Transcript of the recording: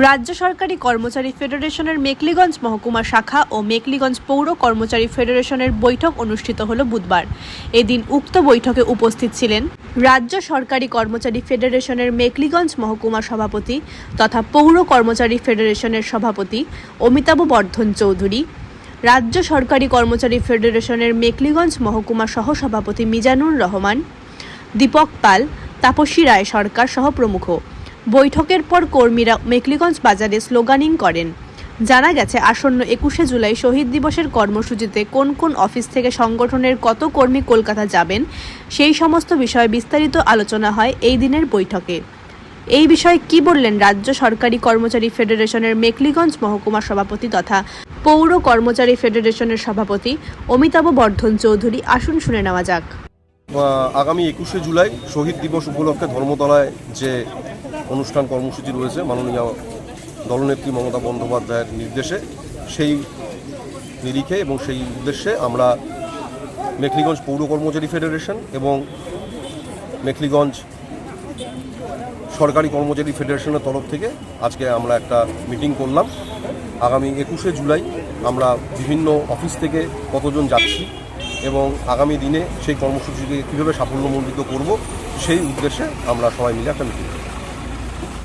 রাজ্য সরকারি কর্মচারী ফেডারেশনের মেকলিগঞ্জ মহকুমা শাখা ও মেকলিগঞ্জ পৌর কর্মচারী ফেডারেশনের বৈঠক অনুষ্ঠিত হল বুধবার। এদিন উক্ত বৈঠকে উপস্থিত ছিলেন রাজ্য সরকারি কর্মচারী ফেডারেশনের মেকলিগঞ্জ মহকুমা সভাপতি তথা পৌর কর্মচারী ফেডারেশনের সভাপতি অমিতাভ বর্ধন চৌধুরী, রাজ্য সরকারি কর্মচারী ফেডারেশনের মেকলিগঞ্জ মহকুমা সহসভাপতি মিজানুর রহমান, দীপক পাল, তাপসী রায় সরকার সহ প্রমুখ। বৈঠকের পর কর্মীরা মেকলিগঞ্জ বাজারে স্লোগানিং করেন। জানা গেছে, আসন্ন একুশে জুলাই শহীদ দিবসের কর্মসূচিতে কোন কোন অফিস থেকে সংগঠনের কত কর্মী কলকাতা যাবেন, সেই সমস্ত বিষয়ে বিস্তারিত আলোচনা হয় এই দিনের বৈঠকে। এই বিষয়ে কি বললেন রাজ্য সরকারি কর্মচারী ফেডারেশনের মেকলিগঞ্জ মহকুমা সভাপতি তথা পৌর কর্মচারী ফেডারেশনের সভাপতি অমিতাভ বর্ধন চৌধুরী? আসুন শুনে নেওয়া যাক। আগামী একুশে জুলাই শহীদ দিবস উপলক্ষে ধর্মতলায় যে অনুষ্ঠান কর্মসূচি রয়েছে, মাননীয় দলনেত্রী মমতা বন্দ্যোপাধ্যায়ের নির্দেশে। সেই নিরিখে এবং সেই উদ্দেশ্যে আমরা মেখলিগঞ্জ পৌর কর্মচারী ফেডারেশন এবং মেখলিগঞ্জ সরকারি কর্মচারী ফেডারেশনের তরফ থেকে আজকে আমরা একটা মিটিং করলাম। আগামী একুশে জুলাই আমরা বিভিন্ন অফিস থেকে কতজন যাচ্ছি এবং আগামী দিনে সেই কর্মসূচিকে কীভাবে সাফল্যমণ্ডিত করব, সেই উদ্দেশ্যে আমরা সবাই মিলে একটা মিটিং